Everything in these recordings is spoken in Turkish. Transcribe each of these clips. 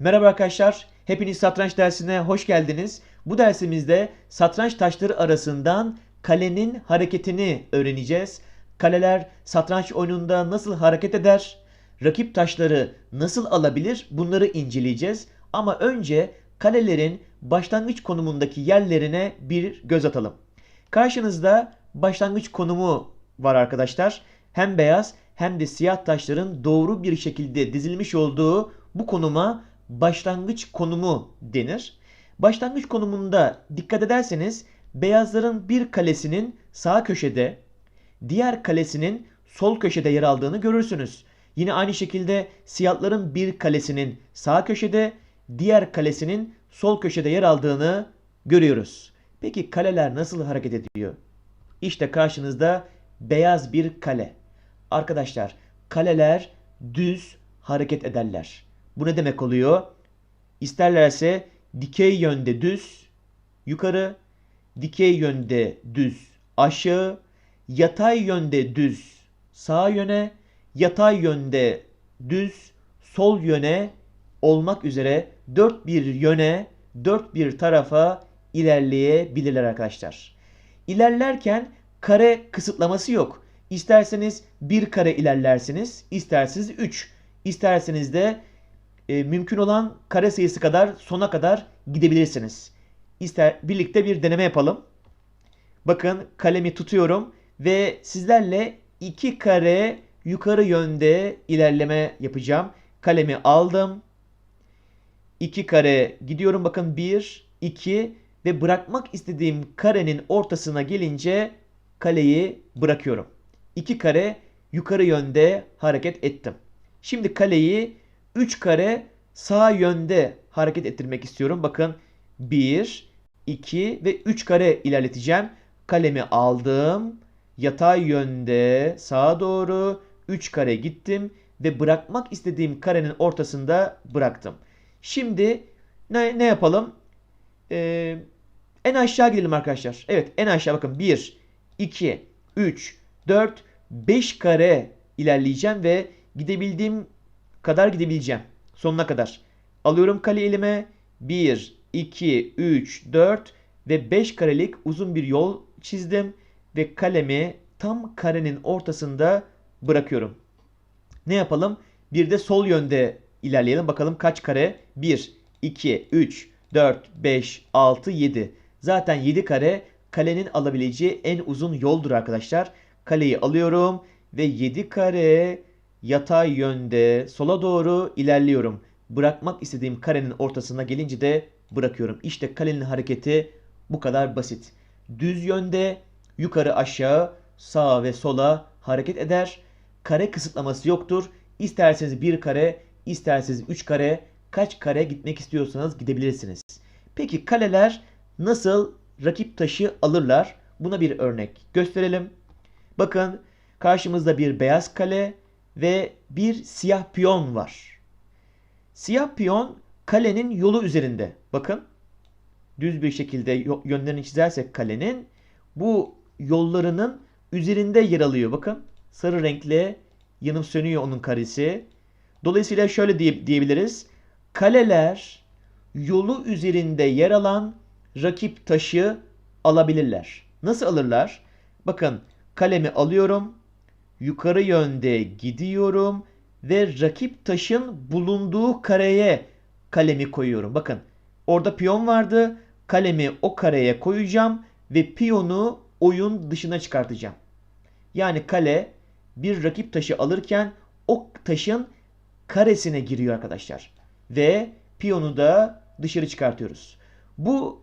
Merhaba arkadaşlar, hepiniz satranç dersine hoş geldiniz. Bu dersimizde satranç taşları arasından kalenin hareketini öğreneceğiz. Kaleler satranç oyununda nasıl hareket eder? Rakip taşları nasıl alabilir? Bunları inceleyeceğiz. Ama önce kalelerin başlangıç konumundaki yerlerine bir göz atalım. Karşınızda başlangıç konumu var arkadaşlar. Hem beyaz hem de siyah taşların doğru bir şekilde dizilmiş olduğu bu konuma başlangıç konumu denir. Başlangıç konumunda dikkat ederseniz beyazların bir kalesinin sağ köşede, diğer kalesinin sol köşede yer aldığını görürsünüz. Yine aynı şekilde siyahların bir kalesinin sağ köşede, diğer kalesinin sol köşede yer aldığını görüyoruz. Peki kaleler nasıl hareket ediyor? İşte karşınızda beyaz bir kale. Arkadaşlar kaleler düz hareket ederler. Bu ne demek oluyor? İsterlerse dikey yönde düz yukarı, dikey yönde düz aşağı, yatay yönde düz sağ yöne, yatay yönde düz sol yöne olmak üzere dört bir yöne, dört bir tarafa ilerleyebilirler arkadaşlar. İlerlerken kare kısıtlaması yok. İsterseniz bir kare ilerlersiniz, isterseniz 3. İsterseniz de e, mümkün olan kare sayısı kadar sona kadar gidebilirsiniz. İster birlikte bir deneme yapalım. Bakın kalemi tutuyorum ve sizlerle iki kare yukarı yönde ilerleme yapacağım. Kalemi aldım. 2 kare gidiyorum bakın 1, 2 ve bırakmak istediğim karenin ortasına gelince kaleyi bırakıyorum. 2 kare yukarı yönde hareket ettim. Şimdi kaleyi 3 kare sağ yönde hareket ettirmek istiyorum. Bakın 1, 2 ve 3 kare ilerleteceğim. Kalemi aldım. Yatay yönde sağa doğru 3 kare gittim ve bırakmak istediğim karenin ortasında bıraktım. Şimdi ne, ne yapalım? Ee, en aşağı gidelim arkadaşlar. Evet en aşağı bakın 1, 2, 3, 4, 5 kare ilerleyeceğim ve gidebildiğim kadar gidebileceğim. Sonuna kadar. Alıyorum kale elime. 1, 2, 3, 4 ve 5 karelik uzun bir yol çizdim. Ve kalemi tam karenin ortasında bırakıyorum. Ne yapalım? Bir de sol yönde ilerleyelim. Bakalım kaç kare? 1, 2, 3, 4, 5, 6, 7. Zaten 7 kare kalenin alabileceği en uzun yoldur arkadaşlar. Kaleyi alıyorum ve 7 kare yatay yönde sola doğru ilerliyorum. Bırakmak istediğim karenin ortasına gelince de bırakıyorum. İşte kalenin hareketi bu kadar basit. Düz yönde yukarı aşağı sağa ve sola hareket eder. Kare kısıtlaması yoktur. İsterseniz bir kare, isterseniz üç kare, kaç kare gitmek istiyorsanız gidebilirsiniz. Peki kaleler nasıl rakip taşı alırlar? Buna bir örnek gösterelim. Bakın karşımızda bir beyaz kale ve bir siyah piyon var. Siyah piyon kalenin yolu üzerinde. Bakın düz bir şekilde yönlerini çizersek kalenin bu yollarının üzerinde yer alıyor. Bakın sarı renkli yanım sönüyor onun karesi. Dolayısıyla şöyle diye, diyebiliriz. Kaleler yolu üzerinde yer alan rakip taşı alabilirler. Nasıl alırlar? Bakın kalemi alıyorum. Yukarı yönde gidiyorum ve rakip taşın bulunduğu kareye kalemi koyuyorum. Bakın orada piyon vardı. Kalemi o kareye koyacağım ve piyonu oyun dışına çıkartacağım. Yani kale bir rakip taşı alırken o taşın karesine giriyor arkadaşlar. Ve piyonu da dışarı çıkartıyoruz. Bu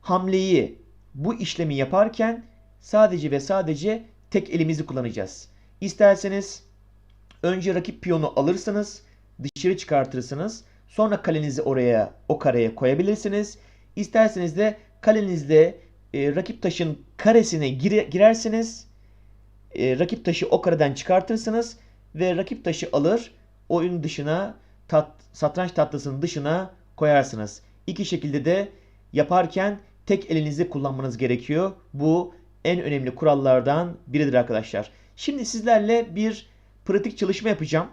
hamleyi, bu işlemi yaparken sadece ve sadece tek elimizi kullanacağız. İsterseniz önce rakip piyonu alırsınız, dışarı çıkartırsınız. Sonra kalenizi oraya, o kareye koyabilirsiniz. İsterseniz de kalenizle e, rakip taşın karesine gire, girersiniz. E, rakip taşı o kareden çıkartırsınız ve rakip taşı alır oyun dışına tat, satranç tahtasının dışına koyarsınız. İki şekilde de yaparken tek elinizi kullanmanız gerekiyor. Bu en önemli kurallardan biridir arkadaşlar. Şimdi sizlerle bir pratik çalışma yapacağım.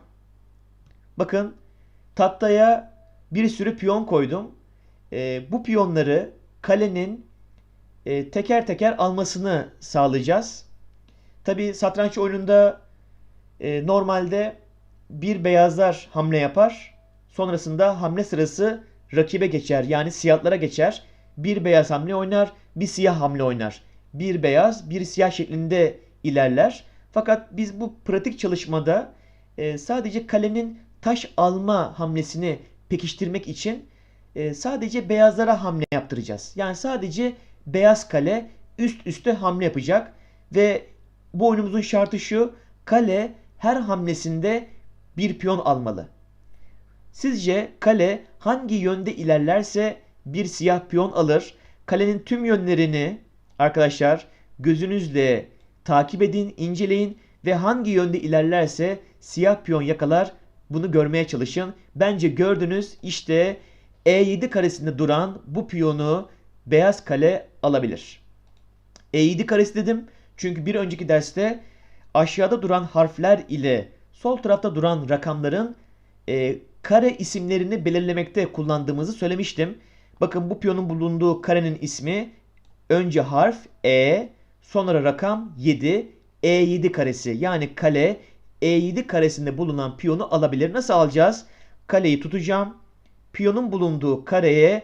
Bakın tahtaya bir sürü piyon koydum. E, bu piyonları kalenin e, teker teker almasını sağlayacağız. Tabi satranç oyununda e, normalde bir beyazlar hamle yapar. Sonrasında hamle sırası rakibe geçer. Yani siyahlara geçer. Bir beyaz hamle oynar, bir siyah hamle oynar. Bir beyaz, bir siyah şeklinde ilerler. Fakat biz bu pratik çalışmada e, sadece kalenin taş alma hamlesini pekiştirmek için e, sadece beyazlara hamle yaptıracağız. Yani sadece beyaz kale üst üste hamle yapacak ve bu oyunumuzun şartı şu. Kale her hamlesinde bir piyon almalı. Sizce kale hangi yönde ilerlerse bir siyah piyon alır. Kalenin tüm yönlerini arkadaşlar gözünüzle takip edin, inceleyin ve hangi yönde ilerlerse siyah piyon yakalar. Bunu görmeye çalışın. Bence gördünüz. İşte E7 karesinde duran bu piyonu beyaz kale alabilir. E7 karesi dedim. Çünkü bir önceki derste aşağıda duran harfler ile sol tarafta duran rakamların e, kare isimlerini belirlemekte kullandığımızı söylemiştim. Bakın bu piyonun bulunduğu karenin ismi önce harf E, sonra rakam 7, E7 karesi. Yani kale E7 karesinde bulunan piyonu alabilir. Nasıl alacağız? Kaleyi tutacağım. Piyonun bulunduğu kareye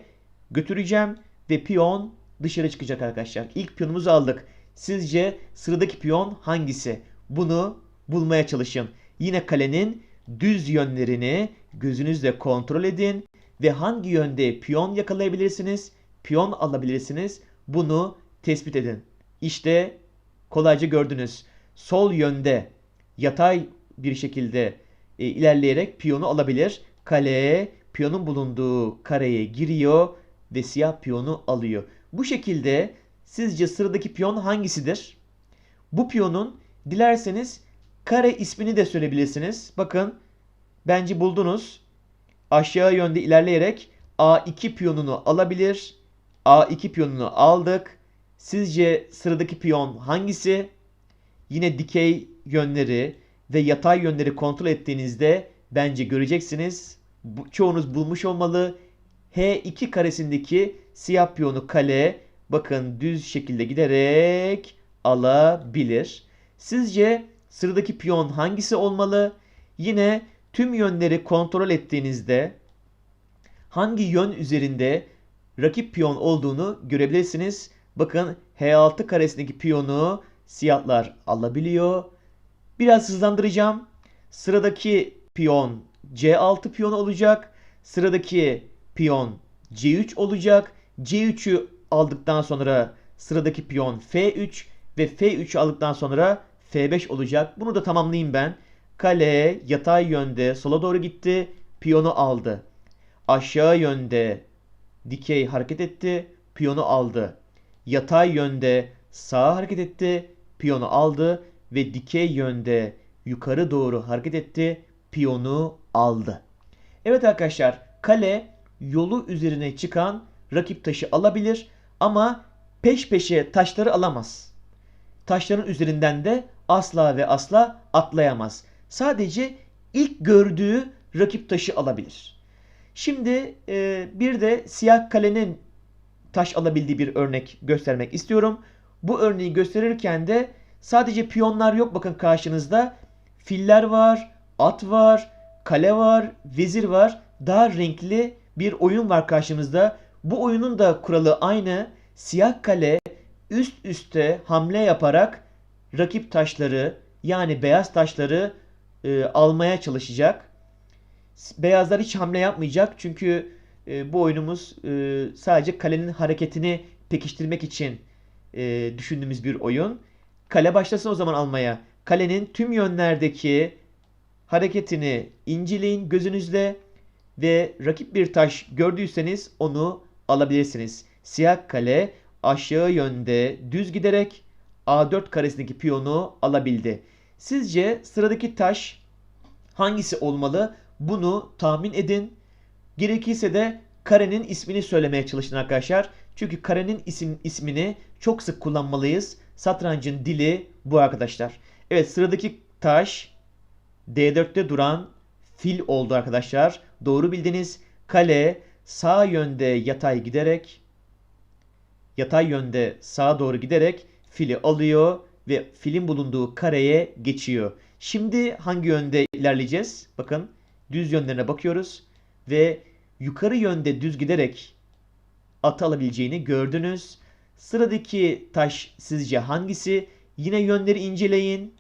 götüreceğim ve piyon dışarı çıkacak arkadaşlar. İlk piyonumuzu aldık. Sizce sıradaki piyon hangisi? Bunu bulmaya çalışın. Yine kalenin düz yönlerini gözünüzle kontrol edin ve hangi yönde piyon yakalayabilirsiniz, piyon alabilirsiniz bunu tespit edin. İşte kolayca gördünüz. Sol yönde yatay bir şekilde e, ilerleyerek piyonu alabilir. Kale piyonun bulunduğu kareye giriyor ve siyah piyonu alıyor. Bu şekilde sizce sıradaki piyon hangisidir? Bu piyonun dilerseniz kare ismini de söyleyebilirsiniz. Bakın bence buldunuz. Aşağı yönde ilerleyerek A2 piyonunu alabilir. A2 piyonunu aldık. Sizce sıradaki piyon hangisi? Yine dikey yönleri ve yatay yönleri kontrol ettiğinizde bence göreceksiniz. Bu, çoğunuz bulmuş olmalı. H2 karesindeki siyah piyonu kale bakın düz şekilde giderek alabilir. Sizce sıradaki piyon hangisi olmalı? Yine tüm yönleri kontrol ettiğinizde hangi yön üzerinde rakip piyon olduğunu görebilirsiniz. Bakın H6 karesindeki piyonu siyahlar alabiliyor. Biraz hızlandıracağım. Sıradaki piyon C6 piyon olacak. Sıradaki piyon C3 olacak. C3'ü aldıktan sonra sıradaki piyon F3 ve F3 aldıktan sonra F5 olacak. Bunu da tamamlayayım ben. Kale yatay yönde sola doğru gitti. Piyonu aldı. Aşağı yönde dikey hareket etti. Piyonu aldı. Yatay yönde sağa hareket etti. Piyonu aldı ve dikey yönde yukarı doğru hareket etti. Piyonu aldı. Evet arkadaşlar kale yolu üzerine çıkan rakip taşı alabilir ama peş peşe taşları alamaz. Taşların üzerinden de asla ve asla atlayamaz. Sadece ilk gördüğü rakip taşı alabilir. Şimdi e, bir de siyah kalenin taş alabildiği bir örnek göstermek istiyorum. Bu örneği gösterirken de sadece piyonlar yok bakın karşınızda. Filler var, at var, kale var, vezir var. Daha renkli bir oyun var karşımızda. Bu oyunun da kuralı aynı. Siyah kale üst üste hamle yaparak rakip taşları yani beyaz taşları e, almaya çalışacak. Beyazlar hiç hamle yapmayacak çünkü e, bu oyunumuz e, sadece kalenin hareketini pekiştirmek için e, düşündüğümüz bir oyun. Kale başlasın o zaman almaya. Kalenin tüm yönlerdeki hareketini inceleyin gözünüzle ve rakip bir taş gördüyseniz onu alabilirsiniz. Siyah kale aşağı yönde düz giderek A4 karesindeki piyonu alabildi. Sizce sıradaki taş hangisi olmalı? Bunu tahmin edin. Gerekirse de karenin ismini söylemeye çalışın arkadaşlar. Çünkü karenin isim, ismini çok sık kullanmalıyız. Satrancın dili bu arkadaşlar. Evet sıradaki taş D4'te duran fil oldu arkadaşlar. Doğru bildiniz. Kale sağ yönde yatay giderek yatay yönde sağa doğru giderek fili alıyor ve filin bulunduğu kareye geçiyor. Şimdi hangi yönde ilerleyeceğiz? Bakın düz yönlerine bakıyoruz ve yukarı yönde düz giderek atı alabileceğini gördünüz. Sıradaki taş sizce hangisi? Yine yönleri inceleyin.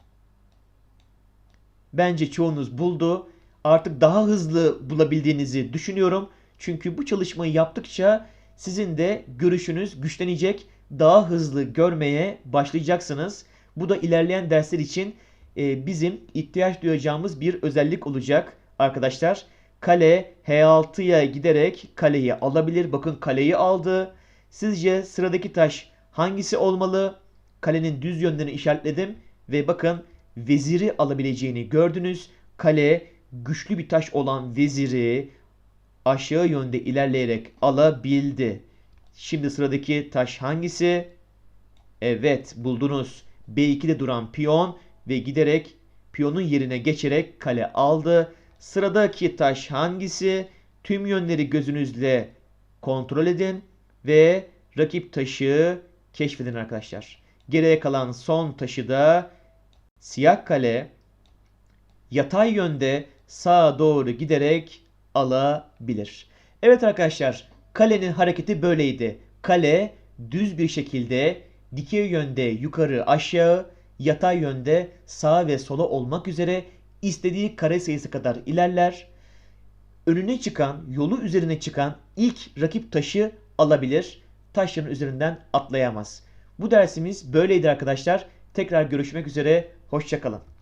Bence çoğunuz buldu. Artık daha hızlı bulabildiğinizi düşünüyorum. Çünkü bu çalışmayı yaptıkça sizin de görüşünüz güçlenecek. Daha hızlı görmeye başlayacaksınız. Bu da ilerleyen dersler için e, bizim ihtiyaç duyacağımız bir özellik olacak arkadaşlar. Kale H6'ya giderek kaleyi alabilir. Bakın kaleyi aldı. Sizce sıradaki taş hangisi olmalı? Kalenin düz yönlerini işaretledim ve bakın veziri alabileceğini gördünüz. Kale güçlü bir taş olan veziri aşağı yönde ilerleyerek alabildi. Şimdi sıradaki taş hangisi? Evet buldunuz. B2'de duran piyon ve giderek piyonun yerine geçerek kale aldı. Sıradaki taş hangisi? Tüm yönleri gözünüzle kontrol edin ve rakip taşı keşfedin arkadaşlar. Geriye kalan son taşı da siyah kale yatay yönde sağa doğru giderek alabilir. Evet arkadaşlar kalenin hareketi böyleydi. Kale düz bir şekilde dikey yönde yukarı aşağı yatay yönde sağa ve sola olmak üzere istediği kare sayısı kadar ilerler. Önüne çıkan, yolu üzerine çıkan ilk rakip taşı alabilir. Taşların üzerinden atlayamaz. Bu dersimiz böyleydi arkadaşlar. Tekrar görüşmek üzere. Hoşçakalın.